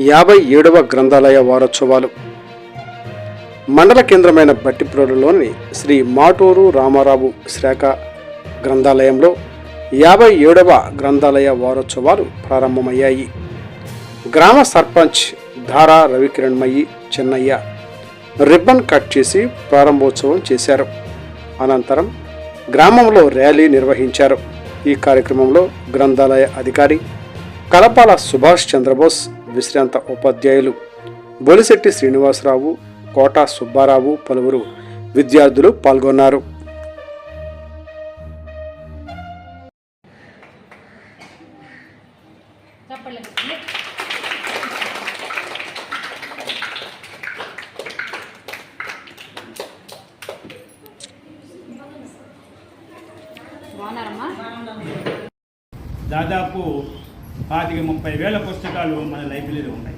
యాభై ఏడవ గ్రంథాలయ వారోత్సవాలు. మండల కేంద్రమైన బట్టిప్రోలులోని శ్రీ మాటూరు రామారావు శాఖ గ్రంథాలయంలో యాభై ఏడవ గ్రంథాలయ వారోత్సవాలు ప్రారంభమయ్యాయి. గ్రామ సర్పంచ్ ధారా రవికిరణ్మయ్యి చెన్నయ్య రిబ్బన్ కట్ చేసి ప్రారంభోత్సవం చేశారు. అనంతరం గ్రామంలో ర్యాలీ నిర్వహించారు. ఈ కార్యక్రమంలో గ్రంథాలయ అధికారి కలపాల సుభాష్ చంద్రబోస్ విశ్రాంత ఉపాధ్యాయులు బొలిశెట్టి శ్రీనివాసరావు కోట సుబ్బారావు పలువురు విద్యార్థులు పాల్గొన్నారు. దాదాపు పాతిక ముప్పై వేల పుస్తకాలు మన లైబ్రరీలో ఉన్నాయి.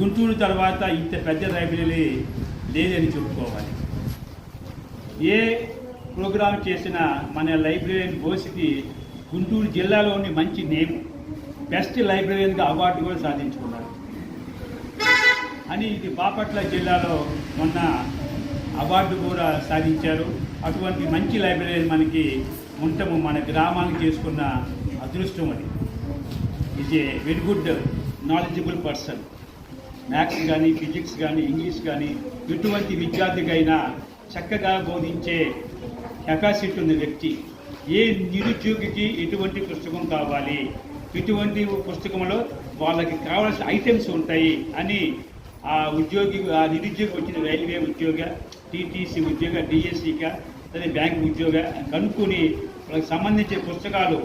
గుంటూరు తర్వాత ఇంత పెద్ద లైబ్రరీ లేదని చెప్పుకోవాలి. ఏ ప్రోగ్రాం చేసినా మన లైబ్రరీని బోసికి గుంటూరు జిల్లాలోని మంచి నేమ్ బెస్ట్ లైబ్రరీగా అవార్డు కూడా సాధించుకున్నారు. అని ఇది బాపట్ల జిల్లాలో మొన్న అవార్డు కూడా సాధించారు. అటువంటి మంచి లైబ్రరీ మనకి ఉండటము మన గ్రామానికి చేసుకున్న అదృష్టం అది. Is a very good knowledgeable person maths కానీ ఫిజిక్స్ కానీ ఇంగ్లీష్ కానీ ఎటువంటి విద్యార్థికైనా చక్కగా బోధించే కెపాసిటీ ఉన్న వ్యక్తి. ఏ నిరుద్యోగికి ఎటువంటి పుస్తకం కావాలి? ఇటువంటి పుస్తకంలో వాళ్ళకి కావాల్సిన ఐటమ్స్ ఉంటాయి అని ఆ ఉద్యోగి ఆ నిరుద్యోగి వచ్చిన రైల్వే ఉద్యోగ టీటీసీ ఉద్యోగ డిఎస్సిగా లేదా బ్యాంక్ ఉద్యోగ కనుక్కొని వాళ్ళకి సంబంధించిన పుస్తకాలు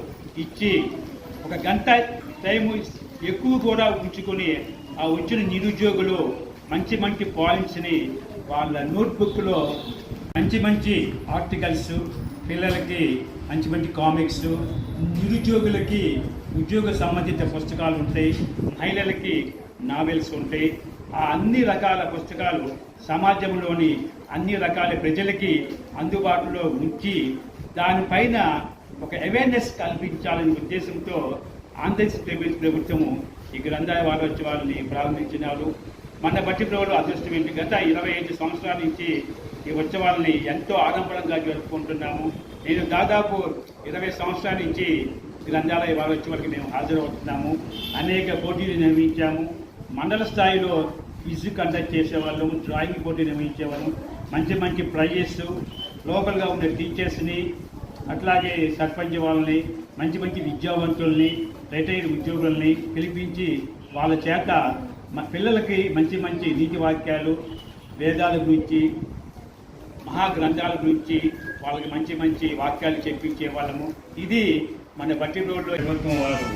ఇచ్చి ఒక గంట టైము ఎక్కువ కూడా ఉంచుకొని ఆ వచ్చిన నిరుద్యోగులు మంచి మంచి పాయింట్స్ని వాళ్ళ నోట్బుక్లో మంచి మంచి ఆర్టికల్స్ పిల్లలకి మంచి మంచి కామిక్స్ నిరుద్యోగులకి ఉద్యోగ సంబంధిత పుస్తకాలు ఉంటాయి మహిళలకి నావెల్స్ ఉంటాయి. ఆ అన్ని రకాల పుస్తకాలు సమాజంలోని అన్ని రకాల ప్రజలకి అందుబాటులో ఉంచి దానిపైన ఒక అవేర్నెస్ కల్పించాలనే ఉద్దేశంతో ఆంధ్రప్రదేశ్ ప్రభుత్వము ఈ గ్రంథాలయ వారోత్సవాలని ప్రారంభించినారు. మన బట్టి ప్రభుత్వం అదృష్టం ఏంటి? గత ఇరవై ఐదు సంవత్సరాల నుంచి ఈ ఉత్సవాలని ఎంతో ఆడంబరంగా జరుపుకుంటున్నాము. నేను దాదాపు ఇరవై సంవత్సరాల నుంచి గ్రంథాలయ వారోత్సవాలకి మేము హాజరవుతున్నాము. అనేక పోటీలు నిర్వహించాము. మండల స్థాయిలో క్విజ్ కండక్ట్ చేసేవాళ్ళము డ్రాయింగ్ పోటీ నిర్వహించేవాళ్ళము మంచి మంచి ప్రైజెస్ లోకల్గా ఉండే టీచర్స్ని అట్లాగే సర్పంచ్ వాళ్ళని మంచి మంచి విద్యావంతుల్ని రిటైర్డ్ ఉద్యోగుల్ని పిలిపించి వాళ్ళ చేత మా పిల్లలకి మంచి మంచి నీతి వాక్యాలు వేదాల గురించి మహాగ్రంథాల గురించి వాళ్ళకి మంచి మంచి వాక్యాలు చెప్పించే వాళ్ళము. ఇది మన బట్టి రోడ్లో ప్రభుత్వం వారు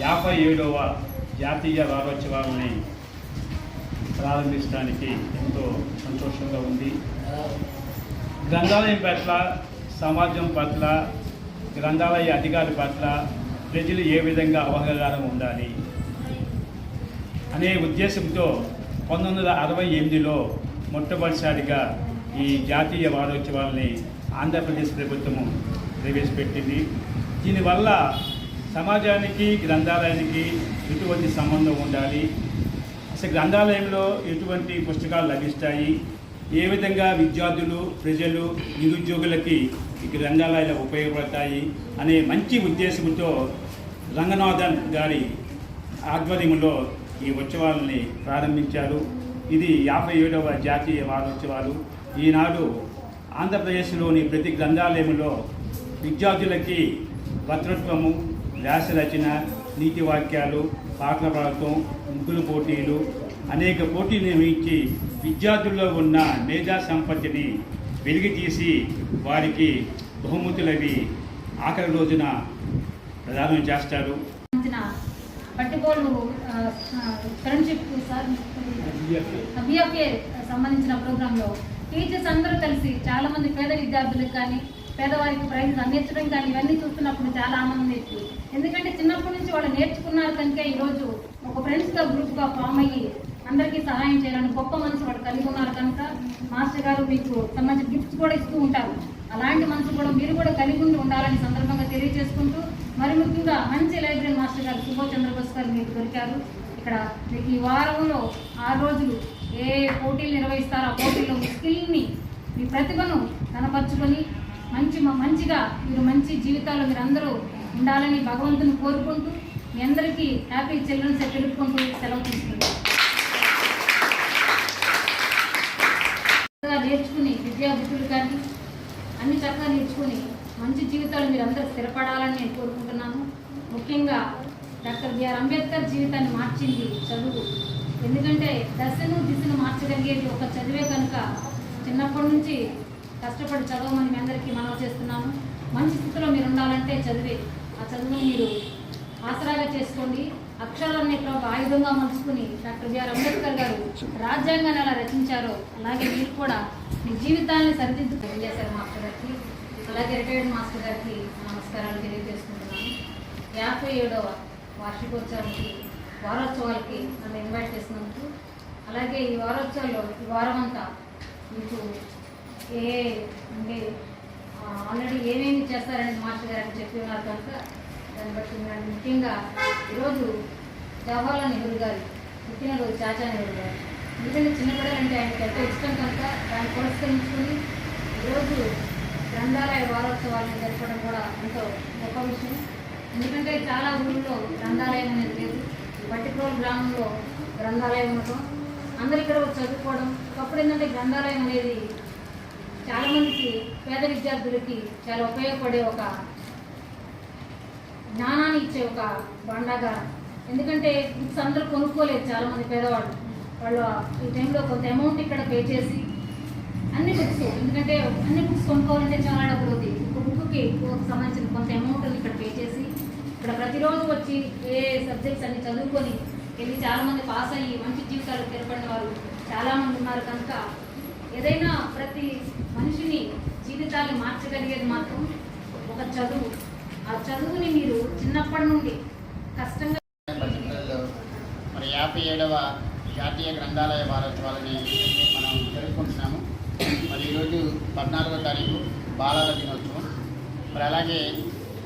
యాభై ఏడవ జాతీయ వారోత్సవాలని ప్రారంభించడానికి ఎంతో సంతోషంగా ఉంది. గ్రంథాలయం పట్ల సమాజం పట్ల గ్రంథాలయ అధికారి పట్ల ప్రజలు ఏ విధంగా అవగాహన ఉండాలి అనే ఉద్దేశంతో పంతొమ్మిది వందల అరవై ఎనిమిదిలో మొట్టమొదటిసారిగా ఈ జాతీయ వారోత్సవాల్ని ఆంధ్రప్రదేశ్ ప్రభుత్వము ప్రవేశపెట్టింది. దీనివల్ల సమాజానికి గ్రంథాలయానికి ఎటువంటి సంబంధం ఉండాలి? అసలు గ్రంథాలయంలో ఎటువంటి పుస్తకాలు లభిస్తాయి? ఏ విధంగా విద్యార్థులు ప్రజలు నిరుద్యోగులకి ఈ గ్రంథాలయాలు ఉపయోగపడతాయి అనే మంచి ఉద్దేశంతో రంగనాథన్ గారి ఆధ్వర్యంలో ఈ ఉత్సవాలని ప్రారంభించారు. ఇది యాభై ఏడవ జాతీయ వారోత్సవాలు. ఈనాడు ఆంధ్రప్రదేశ్లోని ప్రతి గ్రంథాలయంలో విద్యార్థులకి వక్తృత్వము వ్యాసరచన నీతి వాక్యాలు పాటల పాడటం ముగ్గులు పోటీలు అనేక పోటీలు నిర్వహించి విద్యార్థుల్లో ఉన్న మేధా సంపత్తిని వెలిగి తీసి వారికి బహుమతులవి. ఆఖరి రోజున ప్రదానం చేస్తారు. సంబంధించిన ఫ్రెండ్షిప్ సార్ బిఎఫ్ఏ సంబంధించిన ప్రోగ్రాంలో టీచర్స్ అందరూ కలిసి చాలా మంది పేద విద్యార్థులకు కానీ పేదవారికి ప్రైజెస్ అందించడం కానీ ఇవన్నీ చూస్తున్నప్పుడు చాలా ఆనందం వేస్తుంది ఎందుకంటే చిన్నప్పటి నుంచి వాళ్ళు నేర్చుకున్నారు కనుక ఈరోజు ఒక ఫ్రెండ్స్గా గ్రూప్గా ఫామ్ అయ్యి అందరికీ సహాయం చేయాలని గొప్ప మనసు వాడు కలిగి ఉన్నారు కనుక మాస్టర్ గారు మీకు సంబంధించిన గిఫ్ట్స్ కూడా ఇస్తూ ఉంటారు. అలాంటి మనసు కూడా మీరు కూడా కలిగి ఉండి ఉండాలని సందర్భంగా తెలియజేసుకుంటూ మరి ముఖ్యంగా మంచి లైబ్రరీ మాస్టర్ గారు సుభాష్ చంద్రబోస్ గారు మీకు దొరికారు. ఇక్కడ మీకు ఈ వారంలో ఆరు రోజులు ఏ పోటీలు నిర్వహిస్తారో ఆ పోటీల్లో మీ స్కిల్ని మీ ప్రతిభను కనపరుచుకొని మంచి మంచిగా మీరు మంచి జీవితాలు మీరు అందరూ ఉండాలని భగవంతుని కోరుకుంటూ మీ అందరికీ హ్యాపీ చిల్డ్రన్స్ తెలుపుకుంటూ సెలవు తీసుకుంటారు నేర్చుకుని విద్యాబుద్ధులు కానీ అన్ని చక్కగా నేర్చుకుని మంచి జీవితాలు మీరు అందరూ స్థిరపడాలని నేను కోరుకుంటున్నాను. ముఖ్యంగా డాక్టర్ బిఆర్ అంబేద్కర్ జీవితాన్ని మార్చింది చదువు. ఎందుకంటే దశను దిశను మార్చగలిగేది ఒక చదివే కనుక చిన్నప్పటి నుంచి కష్టపడి చదవమని మీ అందరికీ మనవి చేస్తున్నాను. మంచి స్థితిలో మీరు ఉండాలంటే చదివే ఆ చదువును మీరు ఆసరాగా చేసుకోండి. అక్షరాన్ని ఇక్కడ ఒక ఆయుధంగా మలుచుకుని డాక్టర్ బిఆర్ అంబేద్కర్ గారు రాజ్యాంగాన్ని ఎలా రచించారో అలాగే మీరు కూడా మీ జీవితాన్ని సరిదిద్దు తెలియజేశారు మాస్టర్ గారికి. అలాగే రిటైర్డ్ మాస్టర్ గారికి నమస్కారాలు తెలియజేసుకుంటున్నాను. యాభై ఏడవ వార్షికోత్సవానికి వారోత్సవాలకి నన్ను ఇన్వైట్ చేసినందుకు. అలాగే ఈ వారోత్సవాల్లో ఈ వారం అంతా మీకు ఏ అంటే ఆల్రెడీ ఏమేమి చేస్తారని మాస్టర్ గారు చెప్పి ఉన్నారు కనుక దాన్ని బట్టి నేను ముఖ్యంగా ఈరోజు జవహర్లాల్ నెహ్రూ గారి పుట్టినరోజు చాచా నెహ్రూ గారు. ఎందుకంటే చిన్నపిల్లలంటే ఆయనకి ఎంతో ఇష్టం కనుక దాన్ని పురస్కరించుకుని ఈరోజు గ్రంథాలయ వారోత్సవాలను జరపడం కూడా ఎంతో గొప్ప విషయం. ఎందుకంటే చాలా ఊళ్ళో గ్రంథాలయం అనేది లేదు. పట్టిప్రోల్ గ్రామంలో గ్రంథాలయం ఉండటం అందరు ఇక్కడ చదువుకోవడం. ఒకప్పుడు ఏంటంటే గ్రంథాలయం అనేది చాలామందికి పేద విద్యార్థులకి చాలా ఉపయోగపడే ఒక జ్ఞానాన్ని ఇచ్చే ఒక భాండాగారం ఎందుకంటే బుక్స్ అందరూ కొనుక్కోలేదు చాలా మంది పేదవాళ్ళు. వాళ్ళు ఈ టైంలో కొంత అమౌంట్ ఇక్కడ పే చేసి అన్ని బుక్స్ ఎందుకంటే అన్ని బుక్స్ కొనుక్కోవాలంటే చాలా డబ్బులు అవుతాయి. ఒక బుక్కి సంబంధించిన కొంత అమౌంట్ ఇక్కడ పే చేసి. ఇక్కడ ప్రతిరోజు వచ్చి ఏ సబ్జెక్ట్స్ అన్ని చదువుకొని వెళ్ళి చాలా మంది పాస్ అయ్యి మంచి జీవితాలు తెలపడిన వారు చాలామంది ఉన్నారు కనుక ఏదైనా ప్రతి మనిషిని జీవితాన్ని మార్చగలిగేది మాత్రం ఒక చదువు. చిన్నప్పటి నుండి కష్టంగా మరి యాభై ఏడవ జాతీయ గ్రంథాలయ వారోత్సవాలని మనం జరుపుకుంటున్నాము. మరి ఈరోజు పద్నాలుగో తారీఖు బాలల దినోత్సవం. మరి అలాగే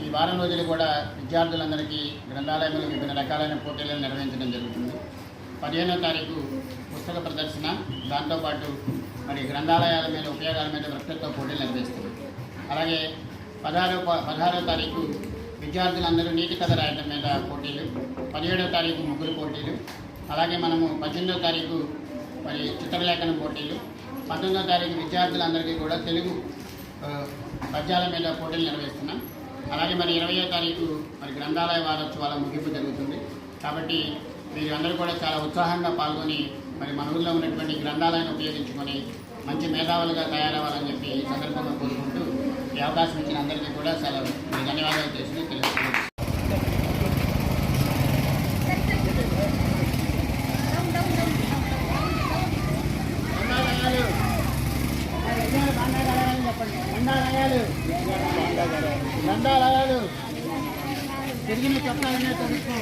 ఈ వారం రోజులు కూడా విద్యార్థులందరికీ గ్రంథాలయంలో వివిధ రకాలైన పోటీలను నిర్వహించడం జరుగుతుంది. పదిహేనో తారీఖు పుస్తక ప్రదర్శన. దాంతోపాటు మరి గ్రంథాలయాల మీద ఉపయోగాల మీద వక్తృత్వ పోటీలు నిర్వహిస్తుంది అలాగే పదహారో పదహారో తారీఖు విద్యార్థులందరూ నీటి కథ రాయటం మీద పోటీలు. పదిహేడో తారీఖు ముగ్గురు పోటీలు. అలాగే మనము పద్దెనిమిదవ తారీఖు మరి చిత్రలేఖన పోటీలు. పంతొమ్మిదవ తారీఖు విద్యార్థులందరికీ కూడా తెలుగు పద్యాల మీద పోటీలు నిర్వహిస్తున్నాం. అలాగే మరి ఇరవయో తారీఖు మరి గ్రంథాలయ వారోత్సవాల ముగింపు జరుగుతుంది. కాబట్టి వీరందరూ కూడా చాలా ఉత్సాహంగా పాల్గొని మరి మన ఊళ్ళో ఉన్నటువంటి గ్రంథాలయాన్ని ఉపయోగించుకొని మంచి మేధావులుగా తయారవ్వాలని చెప్పి ఈ సందర్భంగా కోరుకుంటూ ఈ అవకాశం ఇచ్చిన అందరికీ కూడా చాలా ధన్యవాదాలు. చేసి తెలుస్తున్నాను దండాలయాలు దండాలయాలు చెప్పాలనే తెలుసుకో.